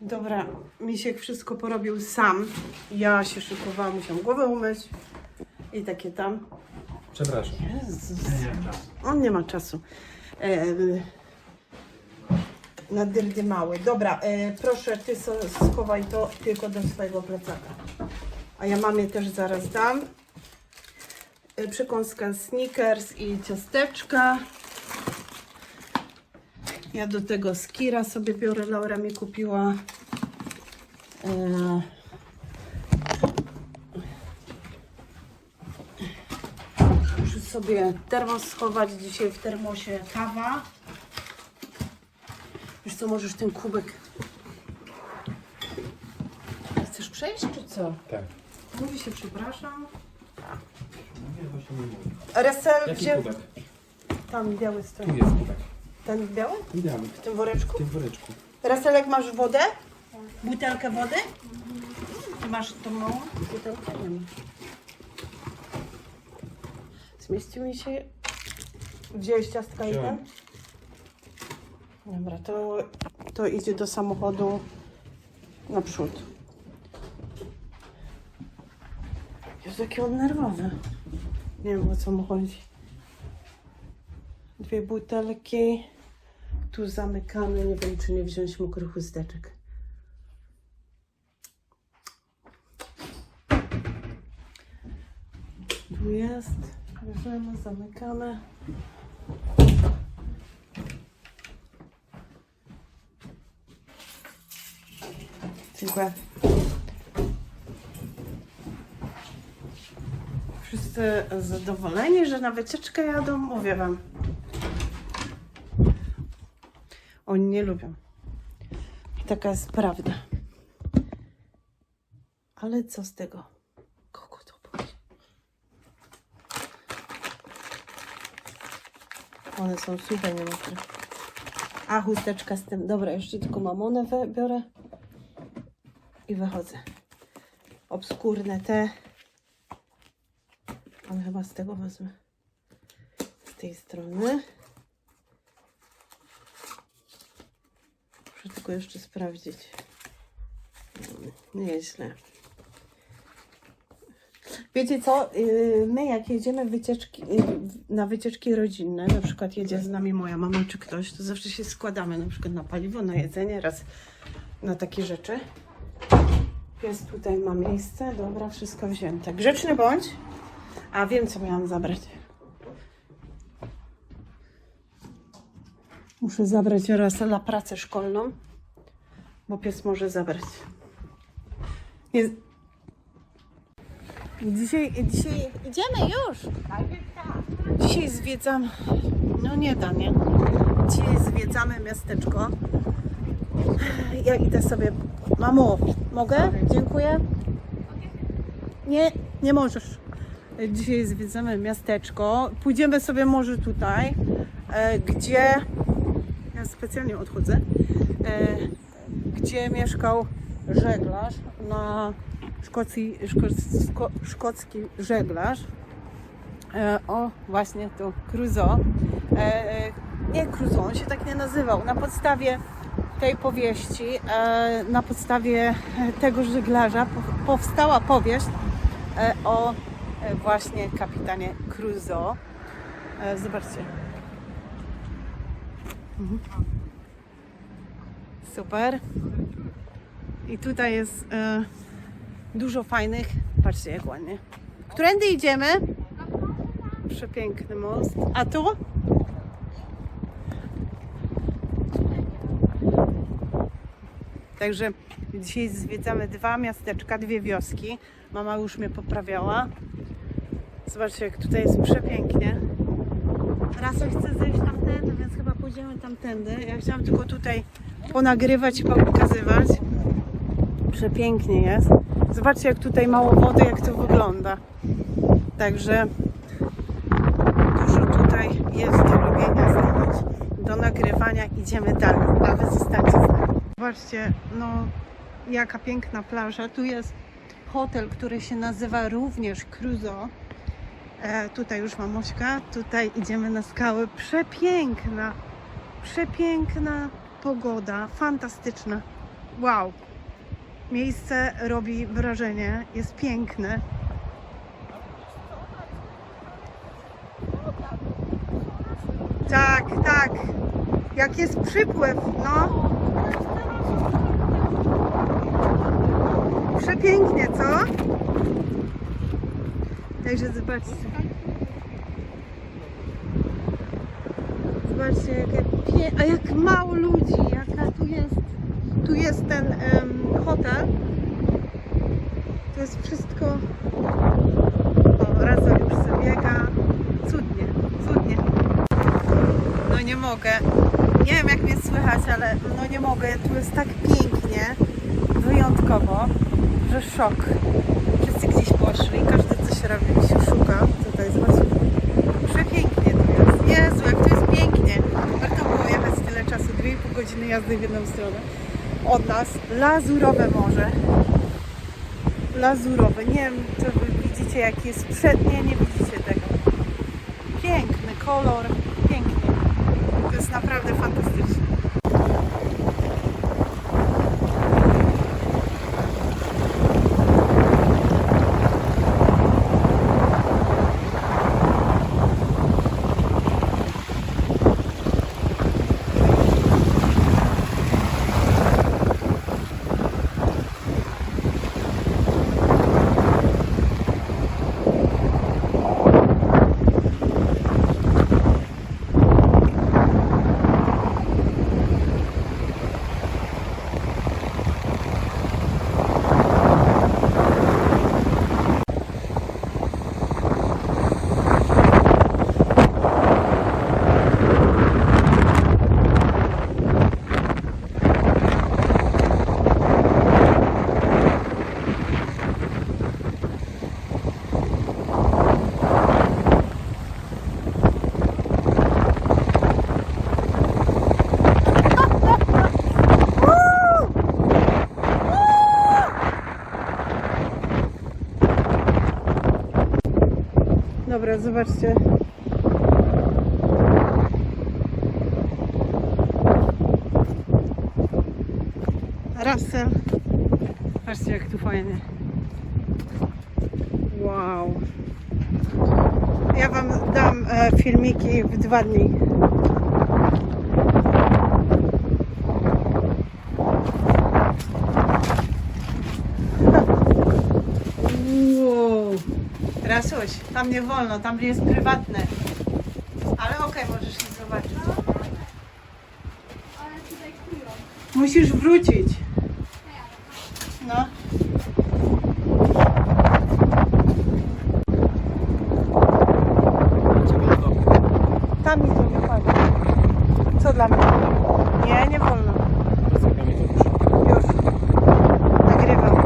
Dobra, Misiek wszystko porobił sam. Ja się szykowałam, musiałam głowę umyć. I takie tam. Przepraszam. Jezus. On nie ma czasu. E, na dyrdy mały. Dobra, e, proszę, ty so, schowaj to tylko do swojego plecaka. A ja mamie też zaraz dam. E, przekąska Snickers i ciasteczka. Ja do tego skira sobie biorę. Laura mi kupiła. E, Muszę sobie termos schować. Dzisiaj w termosie kawa. Wiesz co, możesz ten kubek... Chcesz przejść, czy co? Tak. Mówi się przepraszam. Resel, Jaki gdzie? kubek? Tam biały Tu stoi. jest kubek. Ten biały? Idealny. W tym woreczku? W tym woreczku. Reselek, masz wodę? Butelkę wody? Masz tą małą butelkę? Nie masz. Zmieścił mi się... Wziąłeś ciastka i ten? Dobra, to, to idzie do samochodu naprzód. Jezu, jaki on nerwowy. Nie wiem, o co mu chodzi. Dwie butelki. Tu zamykamy. Nie wiem, czy nie wziąć mokrych chusteczek. Tu jest. Bierzemy, zamykamy. Dziękuję. Wszyscy zadowoleni, że na wycieczkę jadą, mówię wam. Oni nie lubią. I taka jest prawda. Ale co z tego? Kogo to obchodzi? One są suche, nie. A chusteczka z tym. Dobra, jeszcze tylko mamonę biorę i wychodzę. Obskurne te. Ale chyba z tego wezmę. Z tej strony. Muszę tylko jeszcze sprawdzić. Mm, Nieźle. Wiecie co? Yy, My jak jedziemy wycieczki, yy, na wycieczki rodzinne, na przykład jedzie z nami moja mama czy ktoś, to zawsze się składamy na przykład na paliwo, na jedzenie, raz na takie rzeczy. Pies tutaj ma miejsce, dobra, wszystko wzięte. Grzeczny bądź. A wiem, co miałam zabrać. Muszę zabrać Rasela pracę szkolną, bo pies może zabrać. Jest... Dzisiaj, dzisiaj idziemy już. Dzisiaj zwiedzam. No nie da, nie? Dzisiaj zwiedzamy miasteczko. Ja idę sobie. Mamo, mogę? Dziękuję. Nie, nie możesz. Dzisiaj zwiedzamy miasteczko. Pójdziemy sobie może tutaj, e, gdzie. Ja specjalnie odchodzę. Gdzie mieszkał żeglarz na Szkocji, szkocko, szkocki żeglarz. E, o, właśnie to Crusoe. E, e, nie Crusoe, on się tak nie nazywał. Na podstawie tej powieści, e, na podstawie tego żeglarza po- powstała powieść e, o e, właśnie kapitanie Crusoe. E, zobaczcie. Mhm. Super. I tutaj jest e, dużo fajnych. Patrzcie, jak ładnie. Którędy idziemy? Przepiękny most. A tu? Także dzisiaj zwiedzamy dwa miasteczka, dwie wioski. Mama już mnie poprawiała. Zobaczcie, jak tutaj jest przepięknie. Rasel chce zejść tamtędy, więc chyba pójdziemy tamtędy. Ja chciałam tylko tutaj ponagrywać i pokazywać. Przepięknie jest. Zobaczcie, jak tutaj mało wody, jak to wygląda. Także dużo tutaj jest do robienia zdjęć, do nagrywania. Idziemy dalej, a wy zostańcie z nami. Zobaczcie, no jaka piękna plaża. Tu jest hotel, który się nazywa również Cruzo. E, tutaj już mamuśka, tutaj idziemy na skały. Przepiękna, przepiękna pogoda, fantastyczna. Wow. Miejsce robi wrażenie, jest piękne. Tak, tak. Jak jest przypływ, no. Przepięknie, co? Także zobaczcie. Zobaczcie, jakie a jak mało ludzi, jaka tu jest. Tu jest ten em, hotel. To jest wszystko. O, Raza już zabiega. Cudnie, cudnie. No nie mogę. Nie wiem jak mnie słychać, ale no nie mogę. Tu jest tak pięknie, wyjątkowo, że szok. Wszyscy gdzieś poszli, każdy coś robi, się szuka. Tutaj zobaczcie. Przepięknie tu jest. Jezu, jak pięknie. Warto było jechać tyle czasu, 2,5 godziny jazdy w jedną stronę. Od nas lazurowe morze. Lazurowe. Nie wiem, czy wy widzicie, jaki jest przednie, nie widzicie tego. Piękny kolor, pięknie. To jest naprawdę fantastyczne. Dobra, zobaczcie. Rasem. Patrzcie jak tu fajnie. Wow. Ja wam dam e, filmiki w dwa dni. Wow. Rasuś, tam nie wolno, tam jest prywatne. Ale okej, możesz iść zobaczyć. Ale tutaj kują. Musisz wrócić. No. Tam mi to wychodzi. Co dla mnie? Nie, nie wolno. Już. Nagrywam.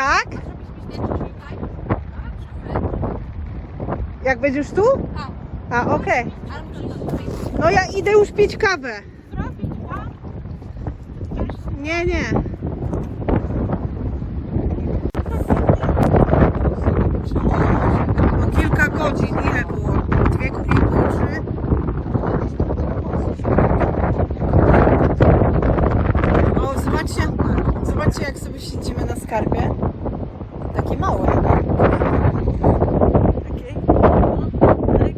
Tak? Jak będziesz tu? A, okej. No ja idę już pić kawę. Nie, nie. O kilka godzin. Ile było? Dwie i pół, trzy? O, zobaczcie, zobaczcie jak sobie siedzimy na skarbie. Takie małe. Takie. Tak.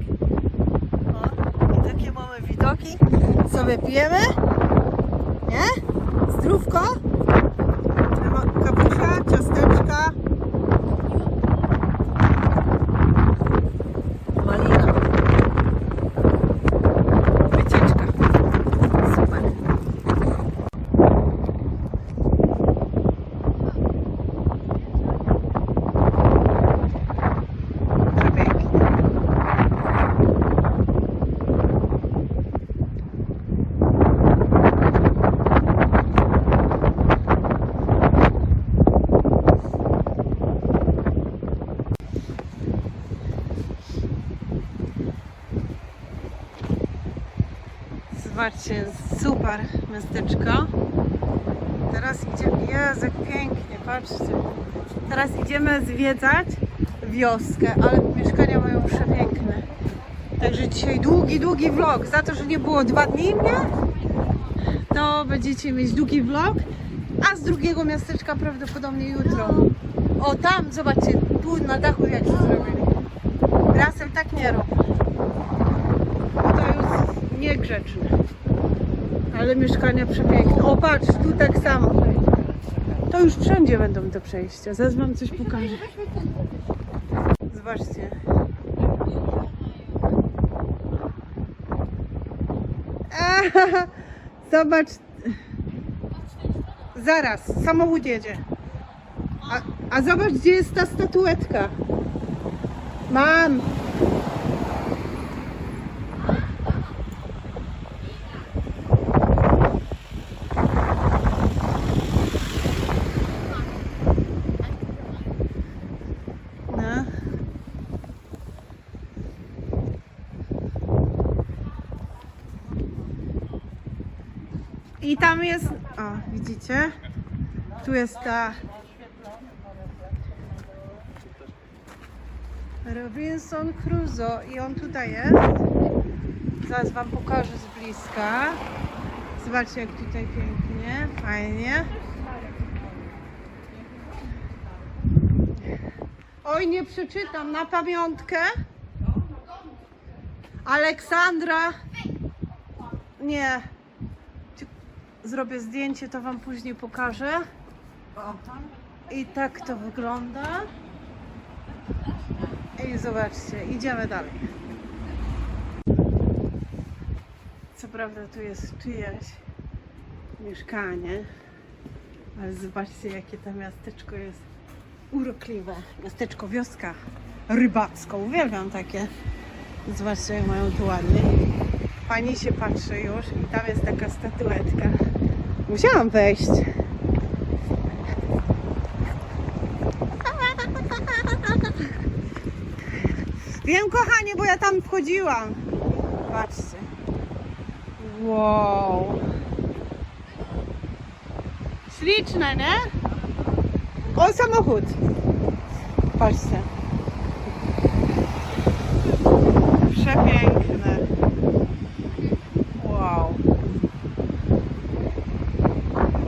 O, I takie małe widoki. Sobie pijemy. Nie? Zdrówko. Trzeba Kawusia, ciasteczka. Malina. Wycieczka. Super. Przepięknie. Zobaczcie, super miasteczko. Teraz idziemy, Jezu, pięknie, patrzcie. Teraz idziemy zwiedzać wioskę, ale mieszkania mają przepiękne. Także dzisiaj długi, długi vlog. Za to, że nie było dwa dni mnie, to będziecie mieć długi vlog. A z drugiego miasteczka prawdopodobnie jutro. O tam, zobaczcie, tu na dachu jak to zrobili. Lasem tak nie robią. To już niegrzeczne. Ale mieszkania przepiękne. O patrz, tu tak samo. To już wszędzie będą te przejścia. Zaraz wam coś pokażę. Zobaczcie. Zobacz. Zaraz, samochód jedzie. A, a zobacz, gdzie jest ta statuetka. Mam. No. I tam jest, o widzicie, tu jest ta Robinson Crusoe i on tutaj jest. Zaraz wam pokażę z bliska. Zobaczcie jak tutaj pięknie, fajnie. Oj, nie przeczytam na pamiątkę. Aleksandra. Nie. Zrobię zdjęcie, to wam później pokażę. I tak to wygląda. I zobaczcie, idziemy dalej. Co prawda tu jest czyjeś mieszkanie, ale zobaczcie jakie to miasteczko jest urokliwe. Miasteczko, wioska rybacka. Uwielbiam takie. Zobaczcie jak mają tu ładnie. Pani się patrzy już i tam jest taka statuetka. Musiałam wejść. Wiem, kochanie, bo ja tam wchodziłam. Patrzcie. Wow. Śliczne, nie? O, samochód. Patrzcie. Przepiękne. Wow.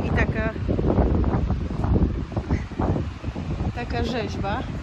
I taka taka